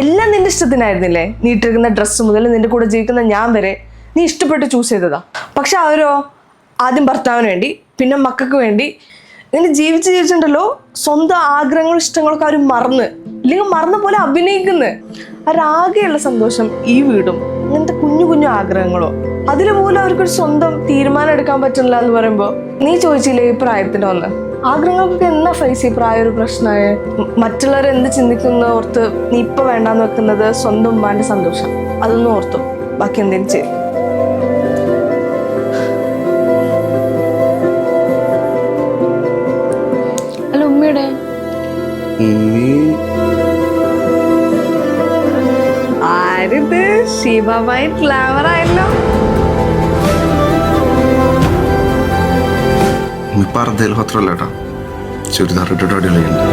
എല്ലാം നിന്റെ ഇഷ്ടത്തിനായിരുന്നില്ലേ? നീ ഇട്ടിരിക്കുന്ന ഡ്രസ്സ് മുതൽ നിന്റെ കൂടെ ജീവിക്കുന്ന ഞാൻ വരെ നീ ഇഷ്ടപ്പെട്ട് ചൂസ് ചെയ്തതാ. പക്ഷെ അവരോ ആദ്യം ഭർത്താവിന് വേണ്ടി പിന്നെ മക്കൾക്ക് വേണ്ടി ഇങ്ങനെ ജീവിച്ച് ജീവിച്ചിട്ടുണ്ടല്ലോ. സ്വന്തം ആഗ്രഹങ്ങളും ഇഷ്ടങ്ങളൊക്കെ അവർ മറന്ന് ഇല്ലെങ്കിൽ മറന്ന പോലെ അഭിനയിക്കുന്നത് അവരാകെയുള്ള സന്തോഷം ഈ വീടും ഇങ്ങനത്തെ കുഞ്ഞു കുഞ്ഞു ആഗ്രഹങ്ങളോ? അതിൽ പോലും അവർക്കൊരു സ്വന്തം തീരുമാനം എടുക്കാൻ പറ്റുന്നില്ല എന്ന് പറയുമ്പോൾ നീ ചോദിച്ചില്ലേ ഈ പ്രായത്തിന്റെ ഒന്ന് ആഗ്രഹങ്ങൾക്കൊക്കെ എന്നാ ഫേസ് ഈ പ്രായ ഒരു പ്രശ്നമായ? മറ്റുള്ളവർ എന്ത് ചിന്തിക്കുന്ന ഓർത്ത് നീ ഇപ്പൊ വേണ്ടാന്ന് വെക്കുന്നത് സ്വന്തം ഉമ്മാന്റെ സന്തോഷം. അതൊന്നും ഓർത്തു. ബാക്കി എന്തെങ്കിലും ചെയ്യും അല്ല ഉമ്മയുടെ? ശിവമായി ഫ്ലവർ ആയല്ലോ. പറഞ്ഞതിൽ മാത്രമല്ല ചുരിദാർ ഇട്ടിട്ട് അടിപൊളിയുണ്ട്